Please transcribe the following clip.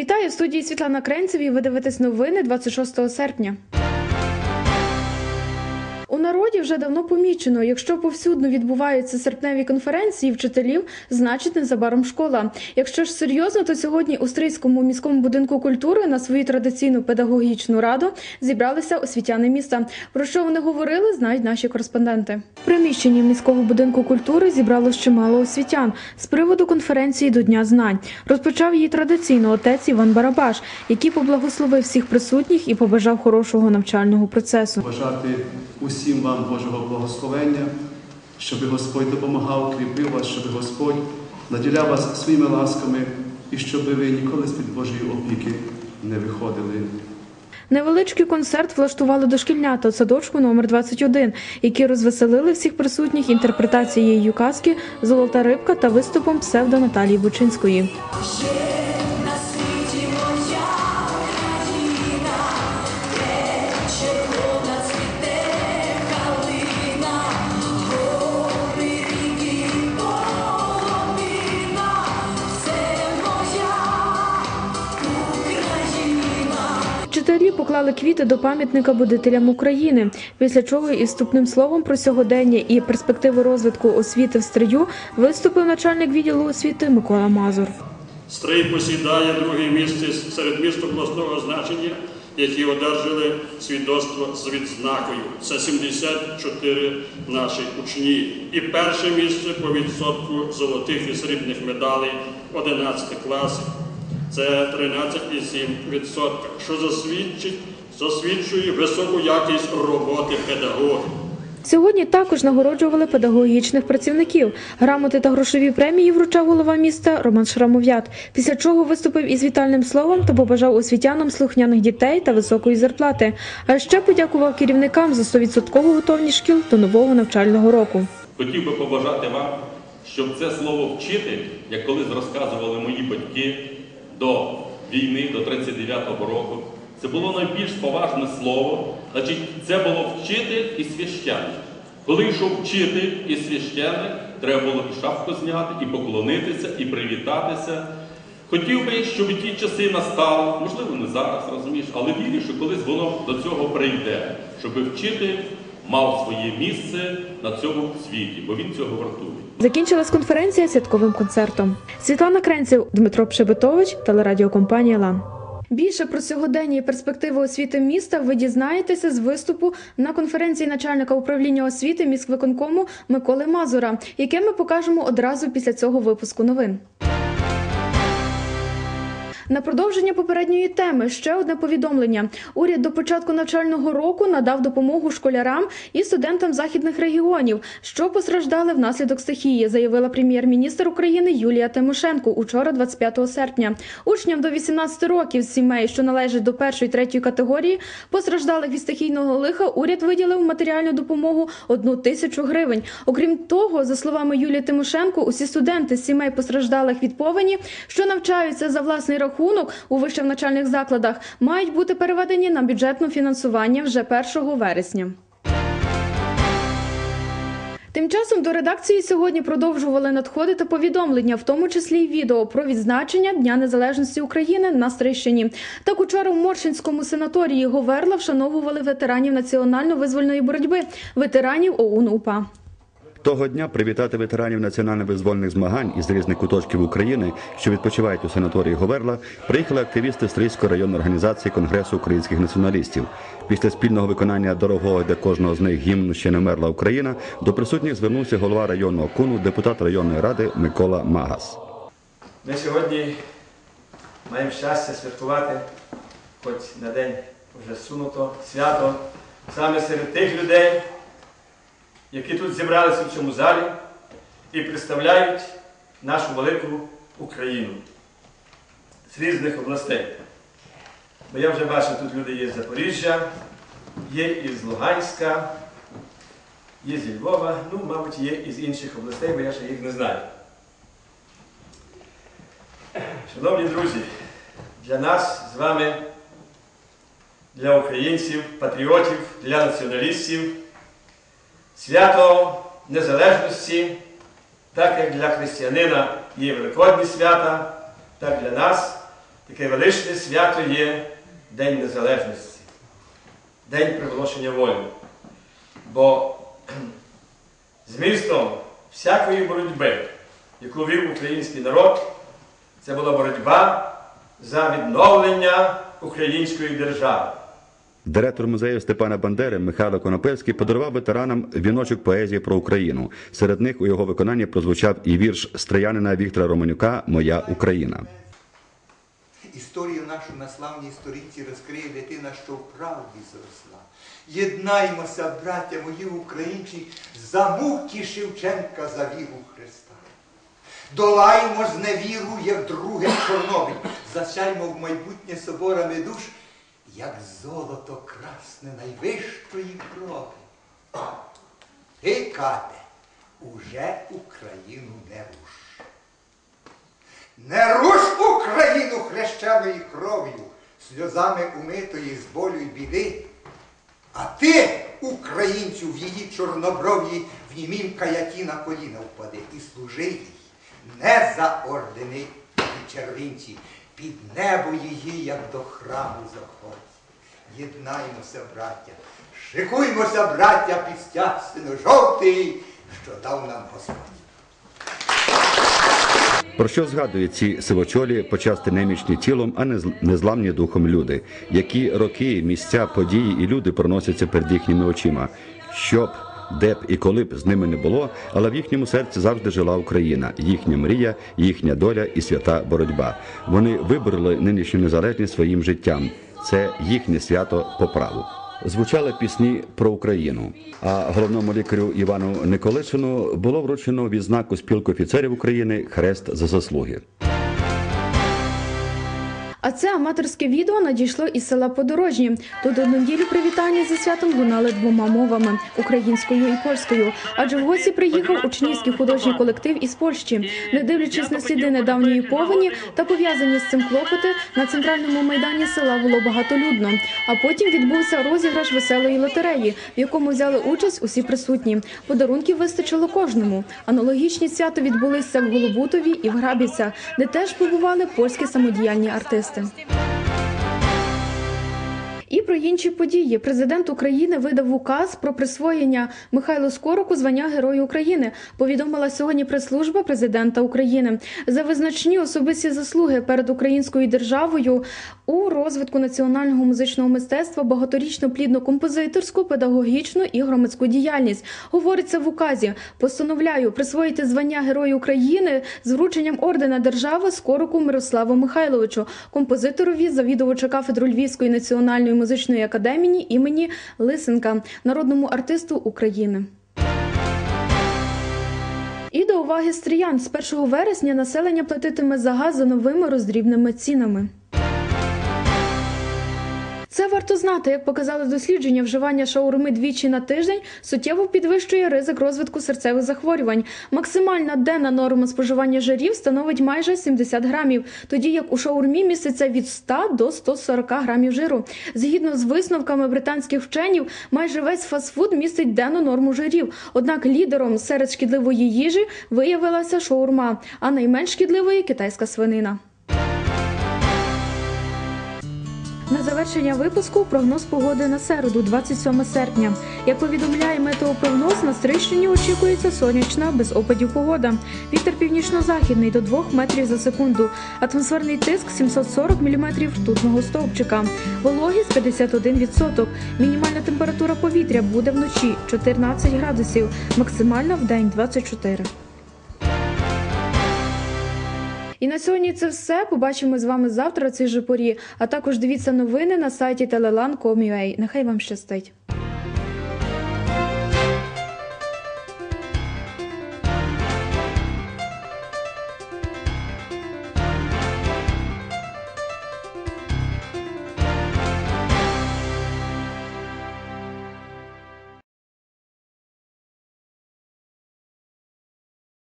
Вітаю в студії Світлана Кренцеві. Ви дивитесь новини 26 серпня. Народі вже давно помічено, якщо повсюдно відбуваються серпневі конференції вчителів, значить незабаром школа. Якщо ж серйозно, то сьогодні у Стрийському міському будинку культури на свою традиційну педагогічну раду зібралися освітяни міста. Про що вони говорили, знають наші кореспонденти. В приміщенні міського будинку культури зібралось чимало освітян з приводу конференції до Дня знань. Розпочав її традиційно отець Іван Барабаш, який поблагословив всіх присутніх і побажав хорошого навчального процесу. бажати усім вам Божого благословення, щоб Господь допомагав, кріпив вас, щоб Господь наділяв вас своїми ласками і щоб ви ніколи з-під Божої опіки не виходили. Невеличкий концерт влаштували дошкільнята у садочку номер 21, які розвеселили всіх присутніх інтерпретацією казки Золота рибка та виступом псевдо Наталії Бучинської. Поклали квіти до пам'ятника будителям України, після чого із вступним словом про сьогодення і перспективи розвитку освіти в стрию виступив начальник відділу освіти Микола Мазур. Стрий посідає друге місце серед міст обласного значення, які одержали свідоцтво з відзнакою. Це 74 наші учні. І перше місце по відсотку золотих і срібних медалей 11 класів. Це 13,7%, що засвідчить, засвідчує високу якість роботи педагогів. Сьогодні також нагороджували педагогічних працівників. Грамоти та грошові премії вручав голова міста Роман Шрамов'ят. Після чого виступив із вітальним словом та побажав освітянам слухняних дітей та високої зарплати. А ще подякував керівникам за 100% готовність шкіл до нового навчального року. Хотів би побажати вам, щоб це слово вчитель, як колись розказували мої батьки до війни, до 39-го року, це було найбільш поважне слово. Значить, це було вчитель і священник. Коли йшов вчитель і священник, треба було і шапку зняти, і поклонитися, і привітатися. Хотів би, щоб ті часи настали, можливо, не зараз, розумієш, але вірю, що колись воно до цього прийде, щоб вчитель мав своє місце на цьому світі, бо він цього вартує. Закінчилась конференція святковим концертом. Світлана Кренців, Дмитро Пшебетович, телерадіокомпанія Лан. Більше про сьогодення і перспективи освіти міста ви дізнаєтеся з виступу на конференції начальника управління освіти міськвиконкому Миколи Мазура, яке ми покажемо одразу після цього випуску новин. На продовження попередньої теми ще одне повідомлення. Уряд до початку навчального року надав допомогу школярам і студентам західних регіонів, що постраждали внаслідок стихії, заявила прем'єр-міністр України Юлія Тимошенко учора, 25 серпня. Учням до 18 років з сімей, що належать до першої третьої категорії, постраждалих від стихійного лиха, уряд виділив матеріальну допомогу одну тисячу гривень. Окрім того, за словами Юлії Тимошенко, усі студенти сімей постраждалих від повені, що навчаються за власний рахунок у вищих навчальних закладах, мають бути переведені на бюджетне фінансування вже 1 вересня. Тим часом до редакції сьогодні продовжували надходити повідомлення, в тому числі й відео про відзначення Дня Незалежності України на Стрищині. Так учора в Моршинському санаторії Говерла вшановували ветеранів національно-визвольної боротьби, ветеранів ОУН УПА. Того дня привітати ветеранів національно-визвольних змагань із різних куточків України, що відпочивають у санаторії Говерла, приїхали активісти Стрийської районної організації Конгресу українських націоналістів. Після спільного виконання дорогого для кожного з них гімну ще не вмерла Україна. До присутніх звернувся голова районного куну, депутат районної ради Микола Магас. Ми сьогодні маємо щастя святкувати, хоч на день вже сунуто, свято, саме серед тих людей, які тут зібралися в цьому залі і представляють нашу велику Україну з різних областей. Бо я вже бачив, тут люди є з Запоріжжя, є із Луганська, є зі Львова, ну, мабуть, є із інших областей, бо я ще їх не знаю. Шановні друзі, для нас з вами, для українців, патріотів, для націоналістів, свято Незалежності, так як для християнина є Великодні свята, так для нас Таке величне свято є День Незалежності, День приголошення волі. Бо змістом всякої боротьби, яку вів український народ, це була боротьба за відновлення української держави. Директор музею Степана Бандери Михайло Конопельський подарував ветеранам віночок поезії про Україну. Серед них у його виконанні прозвучав і вірш стріянина Віктора Романюка Моя Україна. Історію нашу на славній сторінці розкриє дитина, що в правді зросла. Єднаймося, браття мої українці, за муки Шевченка за віру Христа. Долаймо з невіру, як друге Чорнобиль, засяймо в майбутнє соборами душ, як золото красне найвищої крові. Ти, кате, уже Україну не руш. Не руш Україну хрещеною кров'ю, сльозами умитої з болю й біди, а ти, українцю, в її чорнобров'ї в німім каяті на коліна впади і служи їй, не за ордени і червинці, під небо її, як до храму заходь. Єднаймося, браття, шикуймося, браття, під стяг сино-жовтий, що дав нам Господь. Про що згадують ці сивочолі, почасти немічні тілом, а не зл- незламні духом люди, які роки, місця, події і люди проносяться перед їхніми очима, щоб, де б і коли б з ними не було, але в їхньому серці завжди жила Україна, їхня мрія, їхня доля і свята боротьба. Вони вибороли нинішню незалежність своїм життям. Це їхнє свято по праву. Звучали пісні про Україну. А головному лікарю Івану Николишину було вручено відзнаку спілки офіцерів України Хрест за заслуги. А це аматорське відео надійшло із села Подорожні. Тут у неділю привітання зі святом лунали двома мовами українською і польською. Адже в гості приїхав учнівський художній колектив із Польщі. Не дивлячись на сліди недавньої повені та пов'язані з цим клопоти, на центральному майдані села було багатолюдно. А потім відбувся розіграш веселої лотереї, в якому взяли участь усі присутні. Подарунків вистачило кожному. Аналогічні свято відбулися в Голобутові і в Грабівцях, де теж побували польські самодіяльні артисти. І про інші події президент України видав указ про присвоєння Михайлу Скороку звання Герою України. Повідомила сьогодні прес-служба президента України за визначні особисті заслуги перед українською державою у розвитку національного музичного мистецтва, багаторічну плідну композиторську, педагогічну і громадську діяльність. Говориться в указі. Постановляю присвоїти звання Герою України з врученням ордена держави Скороку Мирославу Михайловичу, композиторові, завідувача кафедру Львівської національної музичної академії імені Лисенка, народному артисту України. І до уваги стріян з 1 вересня населення платитиме за газ за новими роздрібними цінами. Це варто знати, як показали дослідження, вживання шаурми двічі на тиждень суттєво підвищує ризик розвитку серцевих захворювань. Максимальна денна норма споживання жирів становить майже 70 грамів, тоді як у шаурмі міститься від 100 до 140 грамів жиру. Згідно з висновками британських вченів, майже весь фастфуд містить денну норму жирів. Однак лідером серед шкідливої їжі виявилася шаурма, а найменш шкідливою китайська свинина. На завершення випуску прогноз погоди на середу, 27 серпня. Як повідомляє метеопрогноз, на Стрищині очікується сонячна без опадів погода. Вітер північно-західний до 2 метрів за секунду. Атмосферний тиск 740 міліметрів ртутного стовпчика. Вологість 51%. Мінімальна температура повітря буде вночі 14 градусів, максимальна в день 24. І на сьогодні це все. Побачимо з вами завтра цій же порі. А також дивіться новини на сайті telelan.com.ua. Нехай вам щастить.